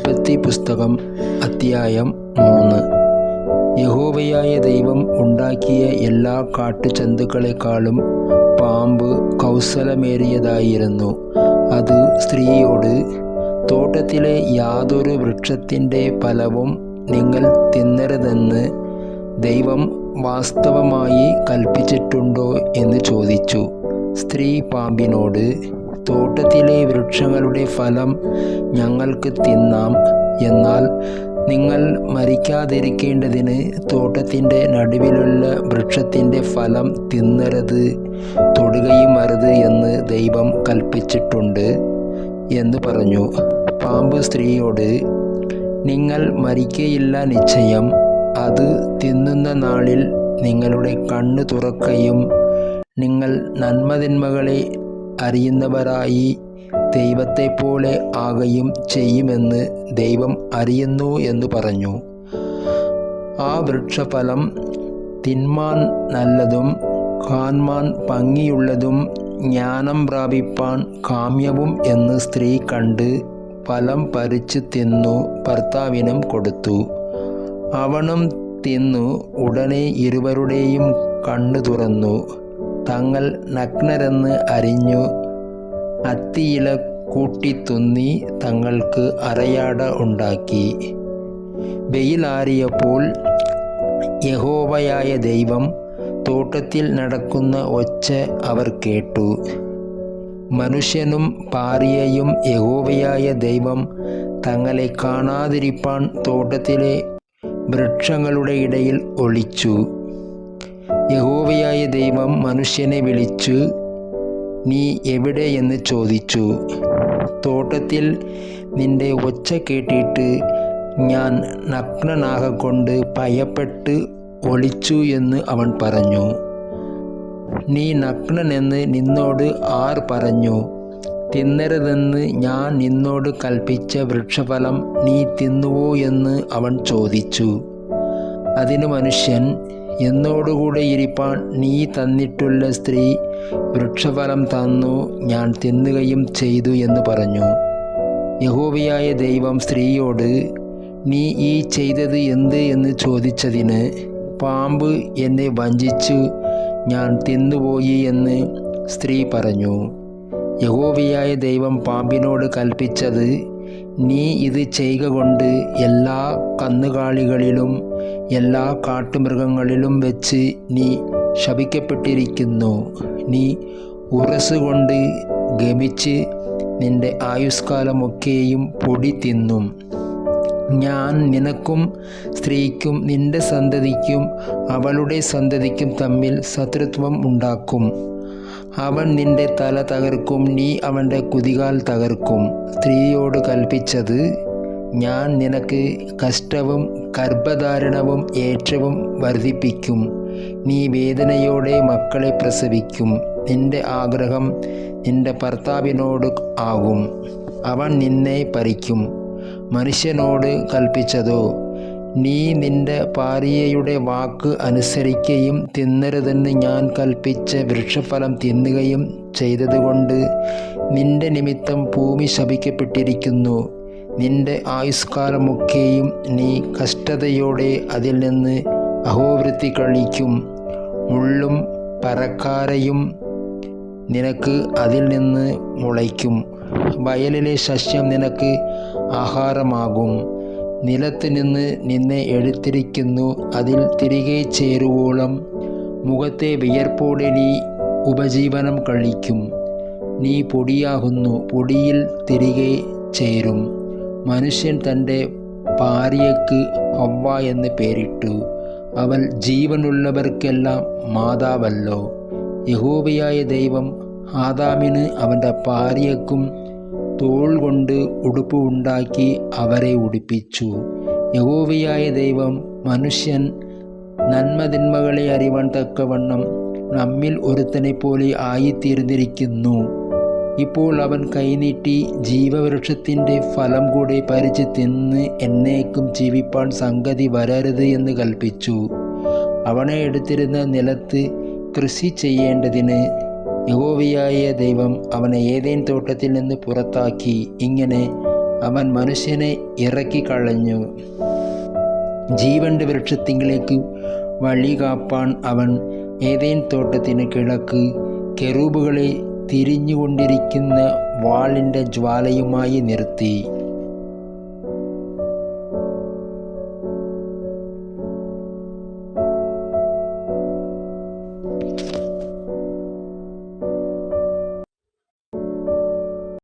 ഉൽപ്പത്തി പുസ്തകം അധ്യായം മൂന്ന്. യഹോവയായ ദൈവം ഉണ്ടാക്കിയ എല്ലാ കാട്ടുചന്തുക്കളെക്കാളും പാമ്പ് കൗശലമേറിയതായിരുന്നു അത് സ്ത്രീയോട് തോട്ടത്തിലെ യാതൊരു വൃക്ഷത്തിന്റെ ഫലവും നിങ്ങൾ തിന്നരുതെന്ന് ദൈവം വാസ്തവമായി കൽപ്പിച്ചിട്ടുണ്ടോ? എന്ന് ചോദിച്ചു. സ്ത്രീ പാമ്പിനോട് തോട്ടത്തിലെ വൃക്ഷങ്ങളുടെ ഫലം ഞങ്ങൾക്ക് തിന്നാം. എന്നാൽ നിങ്ങൾ മരിക്കാതിരിക്കേണ്ടതിന് തോട്ടത്തിന്റെ നടുവിലുള്ള വൃക്ഷത്തിന്റെ ഫലം തിന്നരുത് തൊടുകയും അരുത് എന്ന് ദൈവം കൽപ്പിച്ചിട്ടുണ്ട് എന്ന് പറഞ്ഞു. പാമ്പ് സ്ത്രീയോട് നിങ്ങൾ മരിക്കയില്ല നിശ്ചയം. അത് തിന്നുന്ന നാളിൽ നിങ്ങളുടെ കണ്ണ് തുറക്കുകയും നിങ്ങൾ നന്മതിന്മകളെ അറിയുന്നവരായി ദൈവത്തെപ്പോലെ ആകുകയും ചെയ്യുമെന്ന് ദൈവം അറിയുന്നു എന്ന് പറഞ്ഞു. ആ വൃക്ഷഫലം തിന്മാൻ നല്ലതും കാൺമാൻ ഭംഗിയുള്ളതും ജ്ഞാനം പ്രാപിപ്പാൻ കാമ്യവും എന്ന് സ്ത്രീ കണ്ട് ഫലം പറിച്ചു തിന്നു ഭർത്താവിനും കൊടുത്തു. അവനും തിന്നു ഉടനെ ഇരുവരുടെയും കണ്ണു തുറന്നു. തങ്ങൾ നഗ്നരെന്ന് അറിഞ്ഞു. അത്തിയില കൂട്ടിത്തുന്നി തങ്ങൾക്ക് അരയാട ഉണ്ടാക്കി. വെയിലാറിയപ്പോൾ യഹോവയായ ദൈവം തോട്ടത്തിൽ നടക്കുന്ന ഒച്ച അവർ കേട്ടു. മനുഷ്യനും പാറിയയും യഹോവയായ ദൈവം തങ്ങളെ കാണാതിരിപ്പാൻ തോട്ടത്തിലെ വൃക്ഷങ്ങളുടെ ഇടയിൽ ഒളിച്ചു. യഹോവയായ ദൈവം മനുഷ്യനെ വിളിച്ചു നീ എവിടെ എന്ന് ചോദിച്ചു. തോട്ടത്തിൽ നിന്റെ ഒച്ച കേട്ടിട്ട് ഞാൻ നഗ്നനാകൊണ്ട് ഭയപ്പെട്ട് ഒളിച്ചു എന്ന് അവൻ പറഞ്ഞു. നീ നഗ്നനെന്ന് നിന്നോട് ആർ പറഞ്ഞു? തിന്നരുതെന്ന് ഞാൻ നിന്നോട് കൽപ്പിച്ച വൃക്ഷഫലം നീ തിന്നുവോ എന്ന് അവൻ ചോദിച്ചു. അതിന് മനുഷ്യൻ എന്നോടുകൂടെ ഇരിപ്പാൻ നീ തന്നിട്ടുള്ള സ്ത്രീ വൃക്ഷഫലം തന്നു ഞാൻ തിന്നുകയും ചെയ്തു എന്ന് പറഞ്ഞു. യഹോവയായ ദൈവം സ്ത്രീയോട് നീ ഈ ചെയ്തത് എന്ത് എന്ന് ചോദിച്ചതിന് പാമ്പ് എന്നെ വഞ്ചിച്ചു ഞാൻ തിന്നുപോയി എന്ന് സ്ത്രീ പറഞ്ഞു. യഹോവയായ ദൈവം പാമ്പിനോട് കൽപ്പിച്ചത് നീ ഇത് ചെയ്യുക കൊണ്ട് എല്ലാ കന്നുകാലികളിലും എല്ലാ കാട്ടുമൃഗങ്ങളിലും വെച്ച് നീ ശപിക്കപ്പെട്ടിരിക്കുന്നു. നീ ഉറസുകൊണ്ട് ഗമിച്ച് നിന്റെ ആയുഷ്കാലമൊക്കെയും പൊടി തിന്നും. ഞാൻ നിനക്കും സ്ത്രീക്കും നിന്റെ സന്തതിക്കും അവളുടെ സന്തതിക്കും തമ്മിൽ ശത്രുത്വം ഉണ്ടാക്കും. അവൻ നിന്റെ തല തകർക്കും നീ അവന്റെ കുതികാൽ തകർക്കും. സ്ത്രീയോട് കൽപ്പിച്ചത് ഞാൻ നിനക്ക് കഷ്ടവും ഗർഭധാരണവും ഏറ്റവും വർദ്ധിപ്പിക്കും. നീ വേദനയോടെ മക്കളെ പ്രസവിക്കും. നിന്റെ ആഗ്രഹം നിന്റെ ഭർത്താവിനോട് ആകും. അവൻ നിന്നെ പറിക്കും മനുഷ്യനോട് കൽപ്പിച്ചതോ നീ നിന്റെ ഭാര്യയുടെ വാക്ക് അനുസരിക്കുകയും തിന്നരുതെന്ന് ഞാൻ കൽപ്പിച്ച വൃക്ഷഫലം തിന്നുകയും ചെയ്തതുകൊണ്ട് നിന്റെ നിമിത്തം ഭൂമി ശപിക്കപ്പെട്ടിരിക്കുന്നു. നിന്റെ ആയുഷ്കാലമൊക്കെയും നീ കഷ്ടതയോടെ അതിൽ നിന്ന് അഹോവൃത്തി കഴിക്കും. മുള്ളും പരക്കാരയും നിനക്ക് അതിൽ നിന്ന് മുളയ്ക്കും. വയലിലെ സസ്യം നിനക്ക് ആഹാരമാകും. നിലത്ത് നിന്ന് നിന്നെ എടുത്തിരിക്കുന്നു. അതിൽ തിരികെ ചേരുവോളം മുഖത്തെ വിയർപ്പോടെ നീ ഉപജീവനം കഴിക്കും. നീ പൊടിയാകുന്നു പൊടിയിൽ തിരികെ ചേരും. മനുഷ്യൻ തന്റെ ഭാര്യയ്ക്ക് ഹവ്വ എന്ന് പേരിട്ടു. അവൾ ജീവനുള്ളവർക്കെല്ലാം മാതാവല്ലോ. യഹോബിയായ ദൈവം ആദാമിന് അവന്റെ ഭാര്യയ്ക്കും തോൾ കൊണ്ട് ഉടുപ്പ് ഉണ്ടാക്കി അവരെ ഉടുപ്പിച്ചു. യഹോവയായ ദൈവം മനുഷ്യൻ നന്മതിന്മകളെ അറിവാൻ തക്കവണ്ണം നമ്മിൽ ഒരുത്തനെ പോലെ ആയിത്തീർന്നിരിക്കുന്നു. ഇപ്പോൾ അവൻ കൈനീട്ടി ജീവവൃക്ഷത്തിന്റെ ഫലം കൂടെ പരിച്ച് തിന്ന് എന്നേക്കും ജീവിപ്പാൻ സംഗതി വരരുത് എന്ന് കൽപ്പിച്ചു. അവനെ എടുത്തിരുന്ന നിലത്ത് കൃഷി ചെയ്യേണ്ടതിന് യഹോവയായ ദൈവം അവനെ ഏതേൻ തോട്ടത്തിൽ നിന്ന് പുറത്താക്കി ഇങ്ങനെ അവൻ മനുഷ്യനെ ഇറക്കിക്കളഞ്ഞു. ജീവന്റെ വൃക്ഷത്തിങ്കിലേക്ക് വഴി കാപ്പാൻ അവൻ ഏതേൻ തോട്ടത്തിന് കിഴക്ക് കെറൂബുകളെ തിരിഞ്ഞുകൊണ്ടിരിക്കുന്ന വാളിന്റെ ജ്വാലയുമായി നിർത്തി.